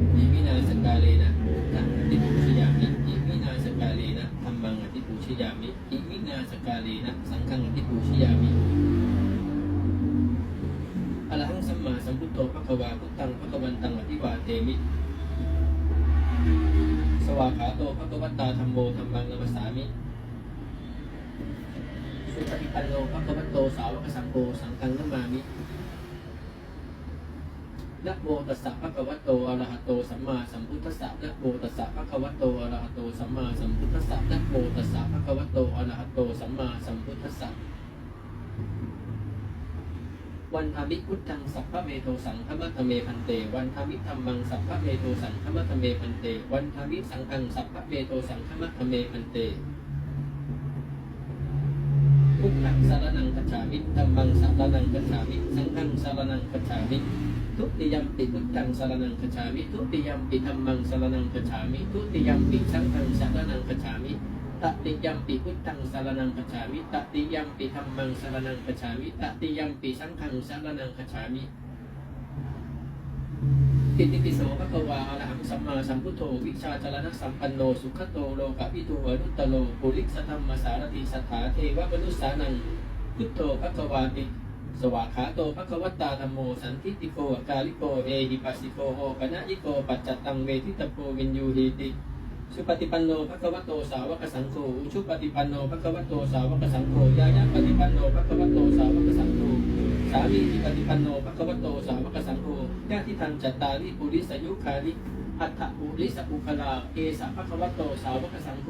อิมินาสกาเลนะตังอติปูชยามิอิมินาสกาเลนะธรรมังอติปูชยามิอิมินาสกาเลนะสังฆังอติปูชยามิอะระหังสัมมาสัมพุทโธภะคะวาพุทธังภะคะวันตังอภิวาเทมิ สวากขาโตภะคะวตตาธัมโมธัมมังนัมสสามิสุปฏิปันโนภะคะวะโตสาวกสังโฆสังฆังนัมมามิ นะโมตัสสะภะคะวะโตอะระหะโตสัมมาสัมพุทธัสสะนะโมตัสสะภะคะวะโตอะระหะโตสัมมาสัมพุทธัสสะนะโมตัสสะภะคะวะโตอะระหะโตสัมมาสัมพุทธัสสะวันทามิพุทธังสัพพะเมโทสังฆมัตเมพันเต วันทามิธรรมังสัพพะเมโทสังฆมัตเมพันเต วันทามิสังฆังสัพพะเมโทสังฆมัตเมพันเตพุทธังสารนังคัจฉามิธัมมังสารนังคัจฉามิ สังฆังสารนังคัจฉามิ ทุติยมปิพุทธังสารนังคัจฉามิทุติยมปิธัมมังสารนังคัจฉามิทุติยมปิสังฆังสารนังคัจฉามิตติยมปิพุทธังสารนังคัจฉามิตติยมปิธัมมังสารนังคัจฉามิตติยมปิสังฆังสารนังคัจฉามิอิติปิโสภะคะวาอะระหังสัมมาสัมพุทโธวิชาจารณะสัมปันโนสุขโตโลกะวิทูอนุตตโลปุริสธรรมสารติสัทธาเทวมนุสสานังพุทโธภคะวาติ สวากขาโตภควัตตาธรรมโมสันทิติโกกาลิโกเอหิปัสสิโกโอปะนะยิโกปัจจตังเวทิตโกวินยูหีติสุปฏิปันโนภคะวะโตสาวกสังโฆอุชุปฏิปันโนภคะวะโตสาวกสังโฆยายะปฏิปันโนภคะวะโตสาวกสังโฆสามีปฏิปันโนภคะวะโตสาวกสังโฆญาติทันจัตตาริปุริสยุคาริอัฏฐปุริสอุคลาเอสะภคะวะโตสาวกสังโฆ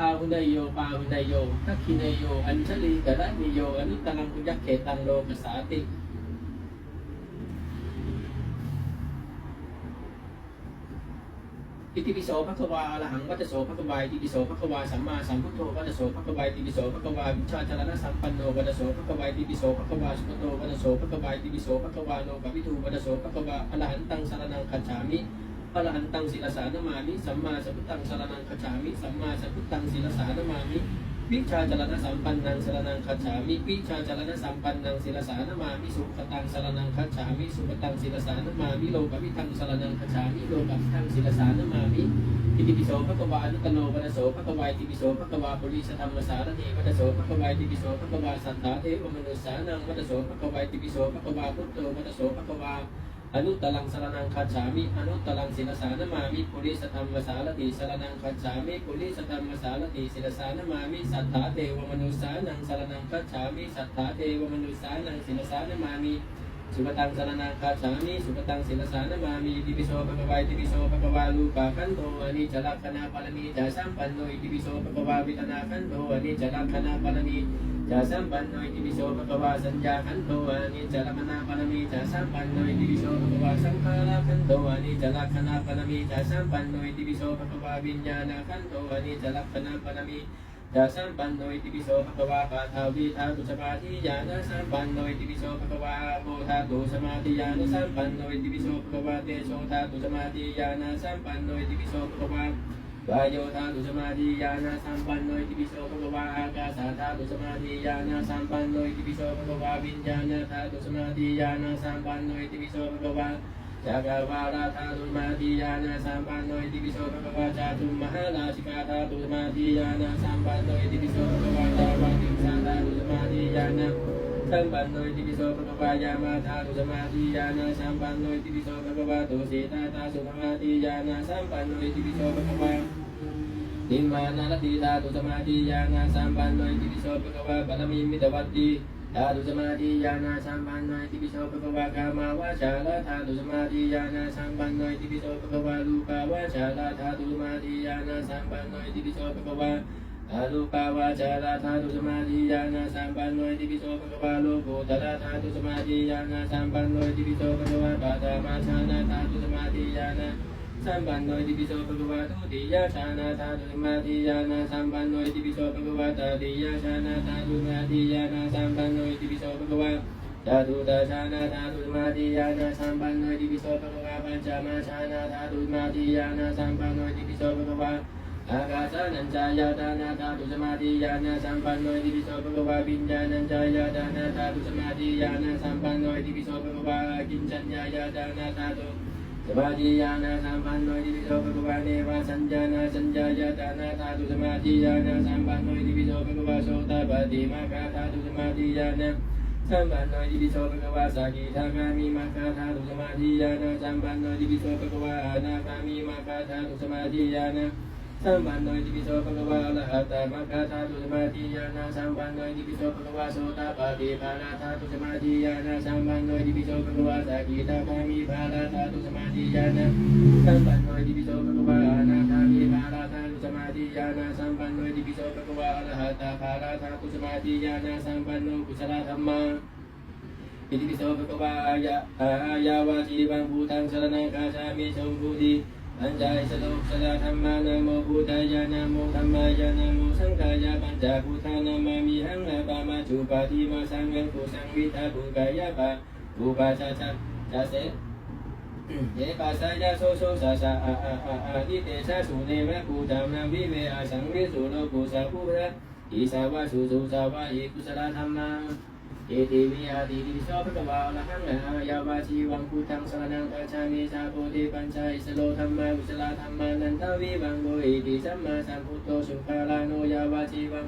อาหุนายโยปาหุนายโยทักขินายโย อัญชลีกะระนิโยอนุตังคุยักเขตังโลกสาติอิติปิโสภะคะวาอะระหังวัจโสภะคะวาอิติปิโสภะคะวาสัมมาสัมพุทโธวัจโสภะคะวาอิติปิโสภะคะวาวิชาจารณะสัมปันโนวัจโสภะคะวาอิติปิโสภะคะวาสุขโตวัจโสภะคะวาอิติปิโสภะคะวาโลกวิทูวัจโสภะคะวาอะระหันตังสารนังคัจฉามิ ระหันตังศิลสานะมามิสัมมาสัมพุทธังสารนังคัจฉามิสัมมาสัมพุทธังศิลสานะมามิวิชาจารณะสัมปันนังสรนังคัจฉามิวิชาจารณะสัมปันนังศิลสานะมามิสุขตังสรนังคัจฉามิสุขตังศิลสานะมามิโลกวิทังสรนังคัจฉามิโลกวิทังศิลสานะมามิอิติปิโสภะควาอนุตโนวัฏโสภะควาอิติปิโสภะควาปุริสธรรมสารณีวัฏโสภะควาอิติปิโสภะควาสัทธาเทวมนุสสานังวัฏโสภะควาอิติปิโสภะควาพุทโธวัฏโสภควา อนุตตรังสรนังคัจฉามิ อนุตตรังศิลสานะมามิปุริสธรรมสารณีสรนังคัจฉามิปุริสธรรมสารณีศิลสานะมามิสัทธาเทวมนุสสานังสรนังคัจฉามิสัทธาเทวมนุสสานังศิลสานะมามิสุปตังสรนังคาฉามิสุปตังศิลสานะมามีติปิโสภะคะวายติปิโสภะคะวาลูปาคันโตอนิจลักขณาปารมีจาสัมปันโนอิติปิโสภะคะวาวิตนาคันโตอนิจจลักขณาปารมี จาสัมปันโนอิติปิโสภะควาสัญญาคันโตอนิจลักขณาปารมีจาสัมปันโนอิติปิโสภะควาสังขารคันโตอนิจลักขณาปารมีจาสัมปันโนอิติปิโสภะควาวิญญาณคันโตอนิจลักขณาปารมียาสัมปันโนอิติปิโสภะควะปะทาวิทาตุสมาธิญาณสัมปันโนอิติปิโสภะควะโมทาตุสมาธิญาณสัมปันโนอิติปิโสภะควะเตโชทาตุสมาธิญาณสัมปันโนอิติปิโสภะควะ วายโยธาตุสมาธิญาณสัมปันโนอิติปิโสภะควะอากาสาธาตุสมาธิญาณสัมปันโนอิติปิโสภะควะวิญญาณธาตุสมาธิญาณสัมปันโนอิติปิโสภะควะจักรวาลาธาตุมาธิยานาสัมปันโนอิติปิโสภะควะจาตุมหาราชิกาธาตุมาธิยานาสัมปันโนอิติปิโสภะควะจาวาติสาธาตุมาธิยานา สัมปันโนอิติปิโสภะคะวะยามาธาตุสมาธิยานาสัมปันโนอิติปิโสภะคะวะตุสีตาตาสุภมาธิยานาสัมปันโนอิติปิโสภะคะวะนิมมานาลติธาตุสมาธิญาณสัมปันโนอิติปิโสภะคะวะบารมีมิตวัตติธาตุสมาธิญาณสัมปันโนอิติปิโสภะคะวะกามาวาจาละธาตุสมาธิญาณสัมปันโนอิติปิโสภะคะวะรูปาวาจาละธาตุสมาธิญาณสัมปันโนอิติปิโสภะคะวะ อารูปาวาจาละธาตุสมาธิญาณสัมปันโนติปิโสภะคะวะโลกุตระธาตุสมาธิญาณสัมปันโนติปิโสภะคะวะปาตามาชานะธาตุสมาธิญาณสัมปันโนติปิโสภะคะวะทุติยะชานาธาตุสมาธิยานาสัมปันโนติปิโสภะคะวะตติยะชานาธาตุสมาธิยานาสัมปันโนติปิโสภะคะวะจตุตาชานาธาตุสมาธิยานาสัมปันโนติปิโสภะคะวะปัญจมาชานาธาตุสมาธิยานาสัมปันโนติปิโสภะคะวะ อากาสานัญจายตานาธาตุสมาธิยานาสัมปันโนติปิโสภะควะวิญญาณัญจายตานาธาตุสมาธิยานาสัมปันโนติปิโสภะควะกินจัญญายตานาธาตุสมาธิญาณสัมปันโนติปิโสภะควะเนวะสัญญาณสัญญายตานาธาตุสมาธิญาณสัมปันโนติปิโสภะควะโสตปฏิมาคาธาตุสมาธิญาณสัมปันโนติปิโสภะควะสากิทาคามิมาคาธาตุสมาธิญาณสัมปันโนติปิโสภะควะอนาคามิมาคาธาตุสมาธิญาณ สัมปันโนอิติปิโสภะคะวะอรหัตตมาคาธาตุสมาธิญาณสัมปันโนอิติปิโสภะควะโสตปฏิภาณธาตุสมาธิญาณสัมปันโนอิติปิโสภะควะสกิทาคามิภาณธาตุสมาธิญาณสัมปันโนอิติปิโสภะควะอนาคามิภาณธาตุสมาธิญาณสัมปันโนอิติปิโสภะคะวะอรหัตตภาณธาตุสมาธิญาณสัมปันโนกุศลธรรมังอิติปิโสภะควะอายะอายาวาจีวังภูตังสรณังคาชามิชมพูติ ปัญจายสโลกสลาธรรมานะโมพุทธายะนะโมธรรมายะนะโมสังฆายะปัญจพุทธานามามิหังนะปามาจุปาทิมาสังฆกุสังวิทาภูกายะปะภูปาชาชาชาเสเยปัสสายะโสโสสะสะอะอะอะอะอิเตชะสุเนมะภูตามนาวิเวอาสังวิสุโลกุสะภูระอิสาวะสุสุสาวะอิกุสลธรรมัง เอติวิหาติติโสภะวะอะหังอะหายาวาชีวังพุทธังสรณังกัจฉามิสาโพธิปัญจายสโลธรรมากุสลาธรรมานันทวิวังโกอิติสัมมาสัมพุทโธสุภาลาโนยาวาชีวัง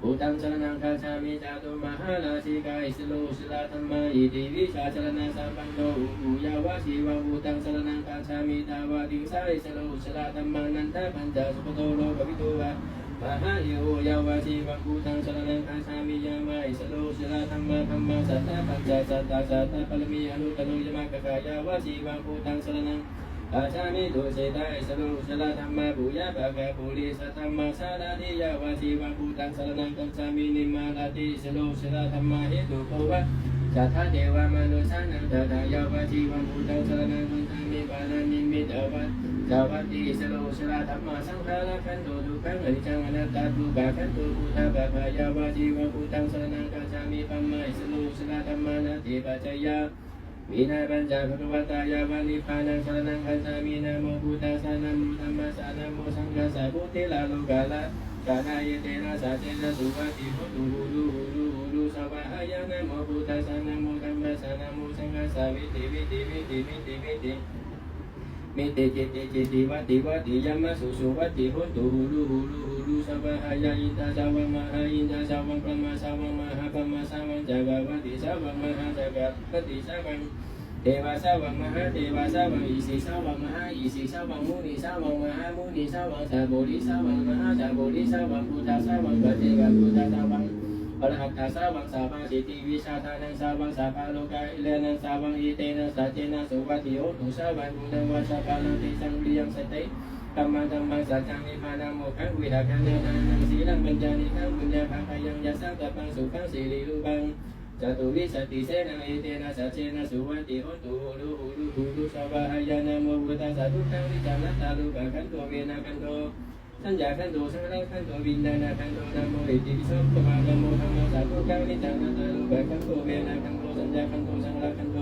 พุทธังสรณังคาชามิจาตุมหาราชิกาอิสโลสลาธรรมาอิติวิชาชรณะสัมปันโนอุยาวาชีวะพุทธังสรณังคาชามิตาวาติสาอิสโลสลาธรรมานันทปัญจสุปโตโลกวิทูวะ มหาโยยาวาชีวะพุทธังสรณังคาชามิยามาอิสโลสลาธรรมาธรรมาสัตตะปัญจสัตตะสัตตะปรมีอนุตโนยมะกะกายาวาชีวะพุทธังสรณังอาชามิตุเสตายสโลสลธรรมะปุยะปะกะปุริสธรรมะสาราธิยาวาสีวะภูตังสรนังกัจฉามินิมาลาติสโลสลธรรมะเหตุโกวะสัทธาเทวามนุสานังตถายาวาสีวะภูตังสรนังกัจฉามิปานานิมิตาวะ สาวัตติสโลสลาธรรมะสังฆาระขันโตทุกขังอนิจังอนัตตาทุกขขันโตพุทธะปะพายาวาสีวะภูตังสนังกัจฉามิปัมมะสโลสลาธรรมะนาติปัจจยาวินาปัญจภควตายาวานิพานังสนังคัจฉามินะโมพุทธัสสนะโมธัมมัสสะนะโมสังฆัสสะพุทธิลาโลกาละกาณายเตนะสะเจนะสุวัติโหตุหูรูหูรูหูรูสวะหายะนะโมพุทธัสสะนะโมธัมมัสสะนะโมสังฆัสสะวิติวิติวิติวิติวิติ มิติจิติจิติวัติวัติยามะสุสุวัติโหตุหูรูหูรูหูรูสวะหายะอินทาสาวังมหาอินทาสาวังพระมาสาวังมหาพระมาสาวังจักรวัติสาวังมหาจักรพติสาวังเทวาสาวังมหาเทวาสาวังอิสิสาวังมหาอิสิสาวังมุนีสาวังมหามุนีสาวังสาโบริสาวังมหาสาโบริสาวังพุทธสาวังปัจเจกพุทธาสาวัง อรหัตตาสาวังสาวังสิติวิชาทานังสาวังสาภาโลกาอิเลนังสาวังอิเตนะสัจเจนะสุวัติโอตุสาวังบุญวัชปานังติสังวิยังสติธรรมะธรรมะสัจจังนิพพานังโมขังวิราคังญาณังสีลังปัญจานิทังบุญญาภาคายังยัสสังกัปปังสุขังสิริรูปังจตุวิสติเสนาอิเตนะสัจเจนะสุวัติโหตุรูหูรูหูรูสวะหายานะโมพุทธัสสะทุกขังวิจานัตตาลูกะขันโตเวนะขันโต สัญญาขันโตสังฆขันโตวิญญาณขันโตนะโมอิติปิโสภะคะวะโมธัมมัสสะทุกขังวิจานัตาลูกะขันโตเวนะขันโตสัญญาขันโตสังฆขันโต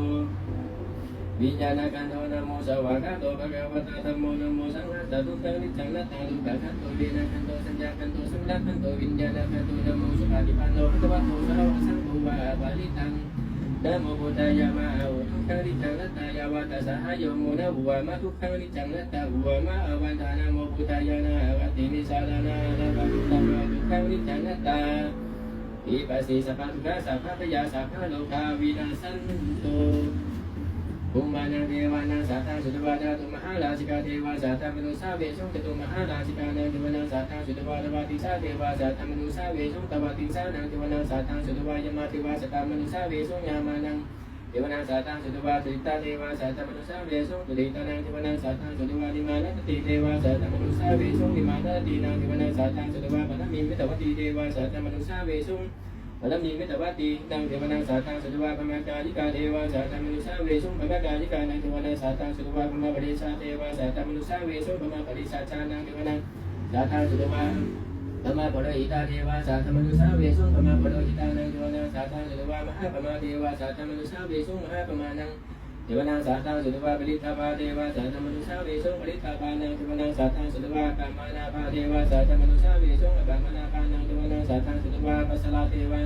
วิญญาณขันโตนะโมสวะขันโตภะคะวะตะธัมโมนะโมสังฆะสัทุกขังวิจานัตาลูกะขันโตเวนะขันโตสัญญาขันโตสังฆขันโตวิญญาณขันโตนะโมสุปฏิปันโนภะคะวะโตสาวกสังโฆวะปะริตังนะโมพุทธายามะอุ ขังนิจังนัตตายาวะตัสสหายโมนะหุวมะทุกขังนิจังนัตตาหุวมะอวันทานะโมพุทธายานะอวัตินิสารานะนะภะทุตังมะทุกขังนิจังนัตตาอิปัสสิสัพพะทุกขะสัพพะพยาสัพพะโลกาวินาสันตุภูมานังเทวานังสัตตังสุตวาดาตุมหาราชิกาเทวาสัตตมนุสาเวชุจตุมหาราชิกานังเทวานังสัตตังสุตวาดวาติสาเทวาสัตตมนุสาเวชุตวาติสานังเทวานังสัตตังสุตวายมาเทวาสัตตมนุสาเวชุยามานังเทวนาสาวาตุตาเทวาสาตมานัง เทวนาสาตังสุตวาลิมานัตติเทวาสาตมนุสาเวสุลิมานัตตินังเทวนาสาตังสุตวาปนมิมิตวติเทวาสาตมนุสาเวสุปนมิมิตวัตินังเทวนาสาตังสุตวาพมกาลิกาเทวาสาตมนุสาเวสุพมกาลิกานังเทวนาสาตังสุตวาพมปริชาเทวาสาตมนุสาเวสุพมปริชาชานังเทวนาสาตังสุตวา ธรรมะปโลหิตาเทวาสาธรรมนุสาเวสุธรรมะปโลหิตานังเทวนาสาตังสุตวามหาปมาเทวาสาธรรมนุสาเวสุมหาปมานังเทวานาสาตังสุตวาปริทาภาเทวาสาธรรมนุสาเวสุปริทาภานังเทวานาสาตังสุตวากามานาภาเทวาสาธรรมนุสาเวสุปมานาภานังเทวานาสาตังสุตวาปัสสลาเทวา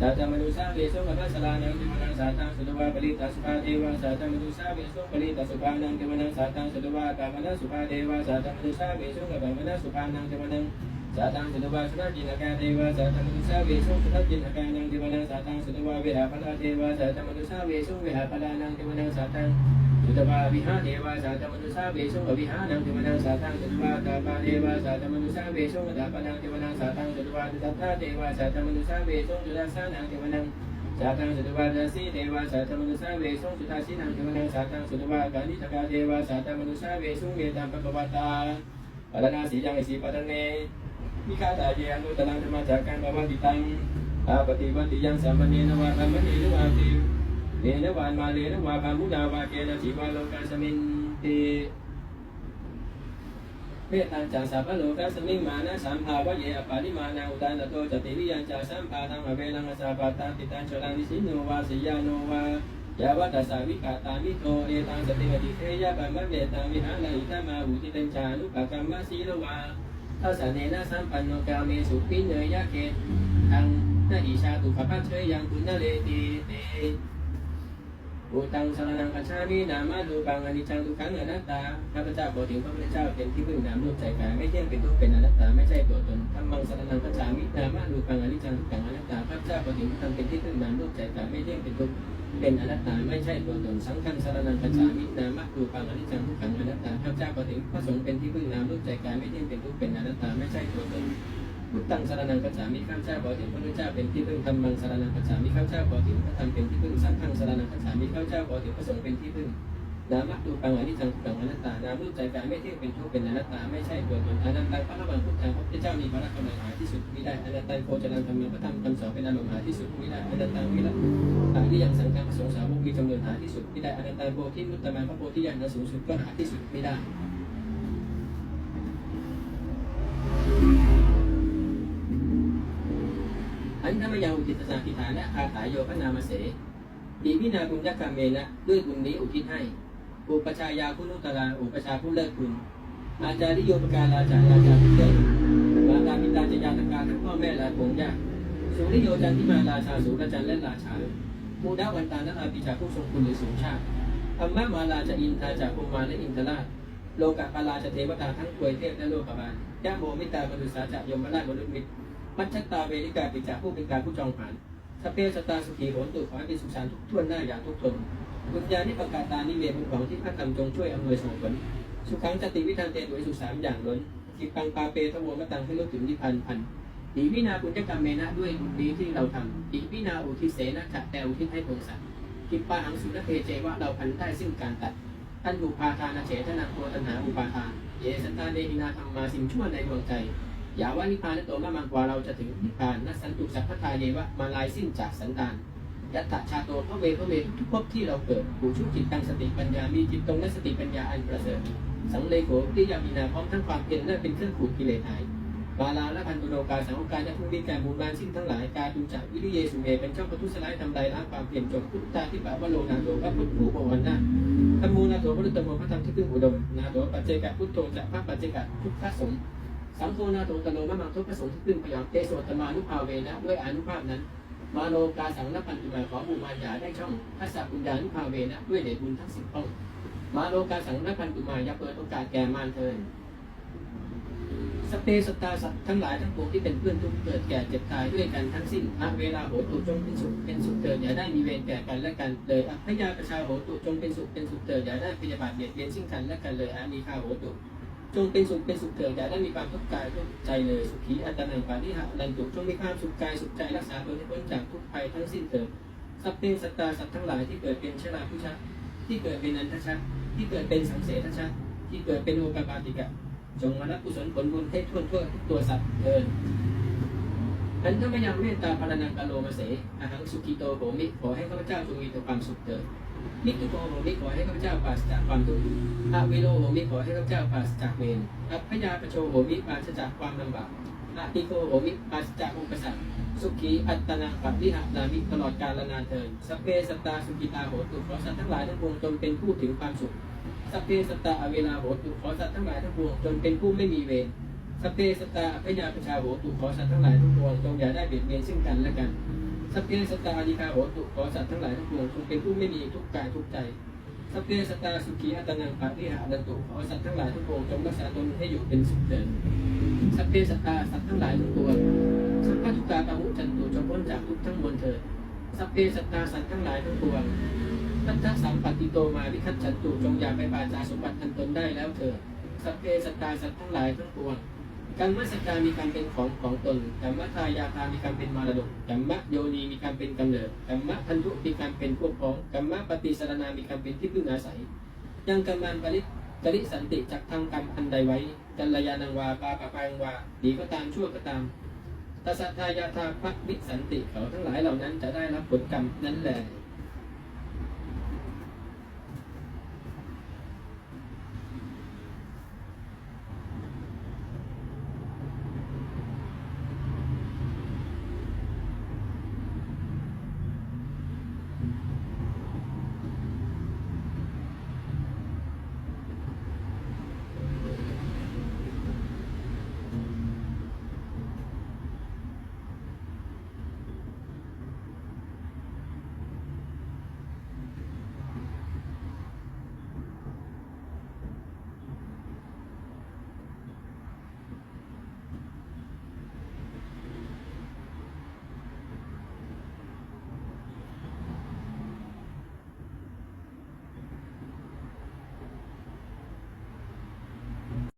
สาธมนุสาเวสุขภัสสรานังเทวานังสาตังสุตวาปริตาสุภาเทวาสาธมนุสาเวสุปริตาสุภานังเทวานังสาตังสุตวากามนังสุภาเทวาสาธมนุสาเวสุขบัมนังสุภานังเทวนัง สาตังสุตวาสุนจินากาเทวาสาธมนุสาเวสุสุนจินากานังเทวนังสาตังสุตวาเวหาพลาเทวาสาธมนุสาเวสุเวหาพลานังเทวนังสาตังสุตวาวิหาเทวาสาธมนุสาเวสุวิหานังเทวนังสาตังสุตวาตาปาเทวาสาธมนุสาเวสุตาปานังเทวนังสาตังสุตวาตุตัตาเทวาสาธมนุสาเวสุตุตัสานังเทวนังสาตังสุตวาตาสีเทวาสาธมนุสาเวสุสุตาสีนังเทวนังสาตังสุตวากานิตกาเทวาสาธมนุสาเวสุเมตังปะปะวตาปะนาสียังสีปะเน มิคาตาเยอนุตลังธรรมจักกังปะวัติตังอาปฏิวัติยังสัมปเนวะธรรมเนนวะติเนนวานมาเลนวาปามุดาวาเกนะชีวาโลกาสมินติเมตตังจัสสัพพะโลกาสมิงมานะสัมภาวะเยอปาริมานาอุตานโตจติวิยังจาสัมภาทังอเวลังสาปาตาติตังชลังนิสิโนวาสิยาโนวายาวัตสาวิกาตามิโตเอตังสติวติเทยะปัมมะเวตังวิหานาอิตามาหุติเตจานุปกรรมสีโลวา ทัสเนนะสัมปันโนกาเมสุปิเนยะเกทังนาอิชาตุขพัชเชยังปุณณเลติเตบูตังสรนังกัจฉามินามาดูปังอนิจจังทุกขังอนัตตาข้าพเจ้าขอถึงพระพุทธเจ้าเป็นที่พึ่งนามรูปใจกายไม่เที่ยงเป็นทุกข์เป็นอนัตตาไม่ใช่ตัวตนธรรมังสรนังกัจฉามินามาดูปังอนิจจังทุกขังอนัตตาข้าพเจ้าขอถึงพระธรรมเป็นที่พึ่งนามรูปใจกายไม่เที่ยงเป็นทุกข์เป็นอนัตตาไม่ใช่ตัวตนสังฆังสรนังกัจฉามินามาดูปังอนิจจังทุกขังอนัตตาข้าพเจ้าขอถึงพระสงฆ์เป็นที่พึ่งนามรูปใจกายไม่เที่ยงเป็นทุกข์เป็น ตาไม่ใช่ตัวตนพุทธังสารนังกัจฉามิข้าพเจ้าขอถึงพระพุทธเจ้าเป็นที่พึ่งธรรมังสารนังกัจฉามิข้าพเจ้าขอถึงพระธรรมเป็นที่พึ่งสังฆังสารนังกัจฉามิข้าพเจ้าขอถึงพระสงฆ์เป็นที่พึ่งนามะตูปังอนิจจังทุกขังอนัตตานามรูปใจกายไม่เที่ยงเป็นทุกข์เป็นอนัตตาไม่ใช่ตัวตนอนันตังพระระบังพุทธังพระพุทธเจ้ามีพระกำลังหาที่สุดมิได้อนันตังโคจรังธรรมังพระธรรมคำสอนเป็นอารมณ์หาที่สุดมิได้อนันตังวิรัตตาที่ยังสังฆพระสงฆ์สาวกมีจำนวนหาที่สุดมิได้อนันตังโพธิมุตตมังพระโพธิญาณสูงสุดก็หาที่สุดมิได้ อันธรรมยังอุทิศสากิฐานะคาถายโยพนามาเสดีวินาบุญยักกรรมเมนะด้วยบุญนี้อุทิศให้ อุปชายาคุณุตลาอุปชาผู้เลิศคุณ อาจาริโยปการาจารย์อาจารย์ผู้เลิศมาตาปิตาจยาตการทั้งพ่อแม่และผงญาติสุริโยจันทิมาราชาสุรจันและราชามูดาวันตานะอาปิจาผู้ทรงคุณหรือสูงชาติธรรมะมาลาจะอินทาจากภูมาและอินทราชโลกะปาลาจะเทวตาทั้งควยเทพและโลกบาลยะโมมิตามนุษย์สาจะยมราชมนุษย์มิตร มัชฌตาเวริกาปิจากผู้เป็นการผู้จองผ่านสเปสตาสุขีโหนตุขอให้เป็นสุขสันต์ทุกท่วนหน้าอย่างทุกตนบุญญาณิปกาตานิเวศบุญของที่พระธรรมจงช่วยอำนวยส่งผลสุขังจติวิธานเตด้วยสุขสามอย่างล้นจิปังปาเปทโวมตังให้ลดถึงนิพพันพันอิวินาบุญจกรรมเมนะด้วยบุญนี้ที่เราทำอิวินาอุทิเสนะจะแต่อุทิศให้พงศักดิ์กิปปาหังสุนเพเจวะเราพันได้ซึ่งการตัดท่านอุปาทานาเฉทนาโวตัณหาอุปาทานเยสันตาเดหินาธรรมาสิ่งชั่วในดวงใจ ย่าว่านิพพานนั้นโตมามังกว่าเราจะถึงนิพพานนัสันตุสัพพทายเยวะมาลายสิ้นจากสันดานยัตถะชาโตพระเวพระเวทุกภพที่เราเกิดปูชุจิตตังสติปัญญามีจิตตรงและสติปัญญาอันประเสริฐสังเลโขที่ยามีนาพร้อมทั้งความเพียรและเป็นเครื่องขูดกิเลสหายบาลาและพันตุโลกาสังการและทุกมีการบูรณานสิ้นทั้งหลายกาตุจักวิริเยสุเมเป็นเจ้าประทุสลายทำลายล้างความเพียรจบพุทธาที่ปะวโลนาโตพระพุทธผู้บวรนาธรรมูนาโตพระรุตตโมพระธรรมที่พึ่งอุดมนาโตปัจเจกพุทโธจะพระปัจเจกพุทธสงฆ์ สังโฆนาโตตโนมะมังทุกประสงค์ที่พึ่งประโยชน์เตโสตมานุภาเวนะด้วยอนุภาพนั้น มาโลกาสังนปันตุมาขอบูมารยาได้ช่องทัสสะปุญญานุภาเวนะด้วยเดชบุญทั้งสิบต้องมาโลกาสังนปันตุมาอย่าเปิดโอกาสแก่มารเทินสเปสตาสัตว์ทั้งหลายทั้งปวงที่เป็นเพื่อนทุกเกิดแก่เจ็บตายด้วยกันทั้งสิ้นอเวลาโหตุจงเป็นสุขเป็นสุขเถิดอย่าได้มีเวรแก่กันและกันเลยอะพยาประชาโหตุจงเป็นสุขเป็นสุขเถิดอย่าได้พยาบาทเบียดเบียนซึ่งกันและกันเลยอามีคาโหตุ จงเป็นสุขเป็นสุขเถิดอย่าได้มีความทุกข์กายทุกข์ใจเลยสุขีอัตนังปานิหะนันตุจงมีความสุขกายสุขใจรักษาตนให้พ้นจากทุกภัยทั้งสิ้นเถิดสัพเพสัตตาสัตว์ทั้งหลายที่เกิดเป็นชราพุชะที่เกิดเป็นนันทชะที่เกิดเป็นสังเสทชะที่เกิดเป็นโอกาปาติกะ จงมารับกุศลผลบุญให้ทั่วทั่วทุกตัวสัตว์เถิดอันถ้าไม่ยังเมตตาพารนังกาโลมาเสอหังสุขีโตโหมิขอให้ข้าพเจ้าจงมีแต่ความสุขเถิด นิทุโกโหมิขอให้ข้าพเจ้าปราศจากความทุกข์อาวิโลโหมิขอให้ข้าพเจ้าปราศจากเวรอัพยาปโชโหมิปราศจากความลำบากอาติโกโหมิปราศจากอุปสรรคสุขีอัตนาปัปิหะนามิตลอดกาลนานเทินสเพสตาสุกิตาโหตุขอสัตว์ทั้งหลายทั้งปวงจงเป็นผู้ถึงความสุขสเพสตาอเวลาโหตุขอสัตว์ทั้งหลายทั้งปวงจงเป็นผู้ไม่มีเวรสเพสตาอัพพยาปชาโหตุขอสัตว์ทั้งหลายทั้งปวงจงอย่าได้เบียดเบียนซึ่งกันและกัน สัพเพสตตาอธิคาโหตุขอสัตว์ทั้งหลายทั้งปวงจงเป็นผู้ไม่มีทุกกายทุกใจสัพเพสตตาสุขีอัตนังปาริหารันตุขอสัตว์ทั้งหลายทั้งปวงจงรักษาตนให้อยู่เป็นสุขเดินสัพเพสตตาสัตว์ทั้งหลายทั้งปวงสัพพะทุกกาปะหุจันตุจงพ้นจากทุกข์ทั้งมวลเถิดสัพเพสตตาสัตว์ทั้งหลายทั้งปวงพัทธสัมปติโตมาวิคัตฉันตุจงอย่าไปปราจาสมบัติอันตนได้แล้วเถิดสัพเพสตตาสัตว์ทั้งหลายทั้งปวง กรรมสกามีการเป็นของของตนกรรมทายาทามีการเป็นมรดกกรรมโยนีมีการเป็นกำเนิดกรรมพันธุมีการเป็นพวกพ้องกรรมปฏิสารนามีการเป็นที่พึ่งอาศัย ยังกรรมันปริกริสันติจากทางกรรมอันใดไว้กัลยาณังวาปาปะปังวาดีก็ตามชั่วก็ตามตสสะทายาทาพระวิสันติเขาทั้งหลายเหล่านั้นจะได้รับผลกรรมนั้นแหละ